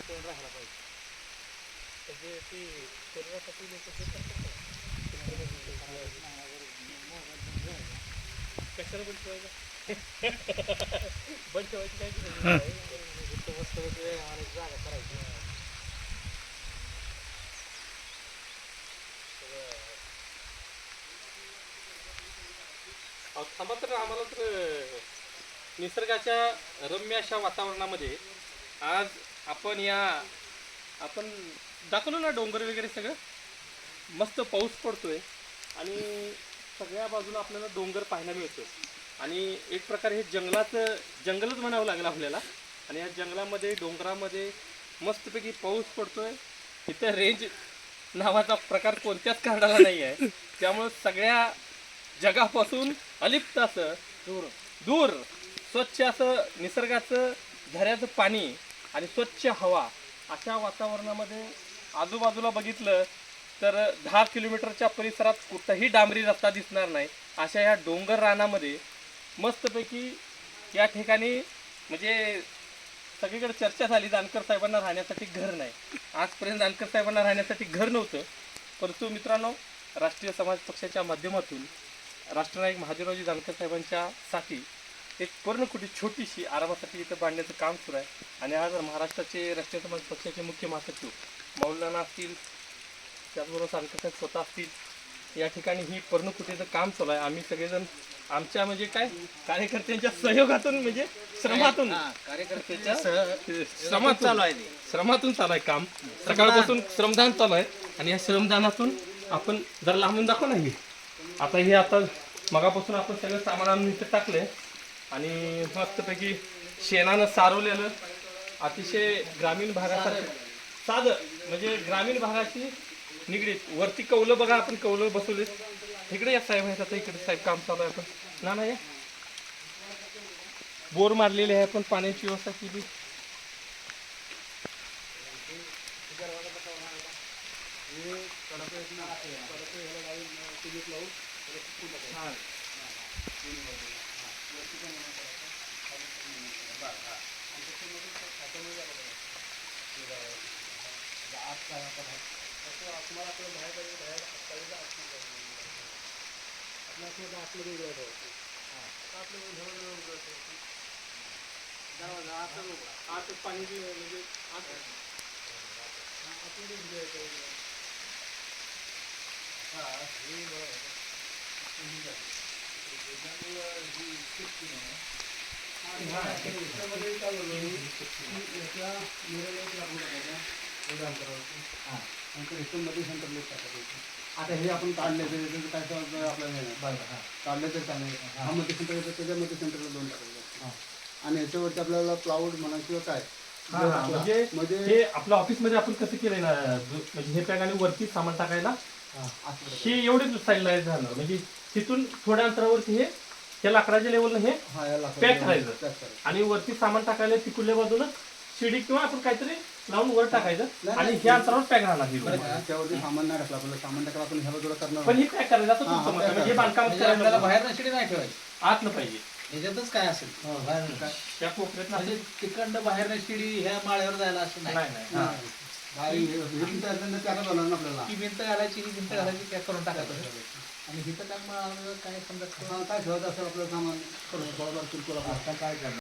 राहायला पाहिजे. म्हणजे ती शरीरासाठी लोक ते करतात ना. कशाला ठेवायचं? बंद ठेवायची काय मस्त आम्हाला एक जागा करायची. अहो, थांबा तर आम्हाला तर अं, निसर्गाच्या रम्य अशा वातावरणामध्ये आज आपण या आपण दाखवलं ना डोंगर वगैरे सगळं? मस्त पाऊस पडतोय आणि सगळ्या बाजूला आपल्याला डोंगर पाहायला मिळतो आणि एक प्रकारे हे जंगलाचं जंगलच म्हणावं लागेल आपल्याला. आणि या जंगलामध्ये डोंगरामध्ये मस्तपैकी पाऊस पडतोय. इथं रेंज नावाचा प्रकार कोणत्याच कारणाला नाही आहे. त्यामुळं सगळ्या जगापासून अलिप्त असं दूर. दूर स्वच्छ असं निसर्गाचं झऱ्याचं पाणी आणि स्वच्छ हवा अशा वातावरणामध्ये आजूबाजूला बघितलं तर दहा किलोमीटरच्या परिसरात कुठंही डांबरी रस्ता दिसणार नाही. अशा या डोंगर रानामध्ये मस्तपैकी या ठिकाणी म्हणजे सगळीकडे चर्चा झाली. जानकर साहेबांना राहण्यासाठी घर नाही. आजपर्यंत जानकर साहेबांना राहण्यासाठी घर नव्हतं. परंतु मित्रांनो राष्ट्रीय समाज पक्षाच्या माध्यमातून राष्ट्रनायक महादेवरावजी जानकर साहेबांच्या साठी एक पर्णकुटी छोटीशी आरामासाठी इथं बांधण्याचं काम सुरू आहे. आणि आज महाराष्ट्राचे राष्ट्रीय समाज पक्षाचे मुख्य महासचिव मौलाना असतील त्याचबरोबर साहेब स्वतः असतील या ठिकाणी ही पर्णकुटीचं काम चालू आहे. आम्ही सगळेजण आमच्या म्हणजे काय? कार्यकर्त्यांच्या सहयोगातून म्हणजे श्रमातून कार्यकर्त्याच्या श्रमातून चालू आहे श्रमातून चालू आहे काम. सकाळपासून श्रमदान चालू आहे. आणि या श्रमदानातून आपण जर लांबून दाखव नाही आता हे आता मगापासून आपण सगळं सामान आणून इथं टाकलंय. आणि मस्तपैकी शेणानं सारवलेलं अतिशय ग्रामीण भागासारखं. साधं म्हणजे ग्रामीण भागाशी निगडीत. वरती कौलं बघा आपण कौलं बसवले इकडे या साहेब आहेत आता इकडे साहेब काम चालू आहे आपण ना नाही बोर मारलेले आहे पण पाण्याची व्यवस्था केली. वरती पण बरं हाँ आणि त्याच्यामध्ये त्याच्यामध्ये आत करायचा भाग तसं आत्माला आपलं बाहेर पाहिजे बाहेर पाहिजे आत्मा आपल्या आपल्याला आतमध्ये उघडं ठेवायचं हाँ आपलं घराजवळ उघडं ठेवायचं दरवाज़ा आता आत पाणी म्हणजे आत आतमध्ये उघडं ठेवायचं हाँ हे बरोबर ही आता हे आपण काढले त्याचं काय आपल्याला हे. नाही. काढले तर चांगले हा मध्ये सेंटर त्याच्यामध्ये सेंटरला दोन टाकायचं. आणि याच्यावरती आपल्याला क्लाउड म्हणा किंवा काय? हा, हा, म्हणजे म्हणजे हे आपल्या ऑफिसमध्ये आपण कसं केलंय ना म्हणजे हे पॅक आणि वरती सामान टाकायला. हे एवढेच साईडला जाणार म्हणजे तिथून थोड्या अंतरावरती हे त्या लाकडाच्या लेवलनं हे हा पॅक करायचं. आणि वरती सामान टाकायला तिकडल्या बाजूनं शिडी किंवा आपण काहीतरी लावून वर टाकायचं. आणि ह्या अंतरावर पॅक राहणार ही. room. सामान नाही टाकलं आपल्याला. सामान टाकलं आपण ह्या बाजूला करणार पण ही पॅक करायचं असं हा, तुमचं मत pack आहे. म्हणजे हे बांधकाम म्हणजे आपल्याला करायला बाहेर नशिडी नाही ठेवायची. आतलं पाहिजे. याच्यातच काय असेल? बाहेर नाही. त्या कोपऱ्यात म्हणजे तिकडनं बाहेर शिडी ह्या माळ्यावर जायला असं नाही. नाही नाही. हा. बाहेर हे- हे पण तयार झालं, त्याला बनवणार ना आपल्याला. ती भिंत घालायची ही भिंत घालायची पॅक करून टाकायचं. आणि इथं काय मग काय समजा काय ठेवायचं असेल आपलं सामान करू थोडंफार किरकोळ आपण. काय करणार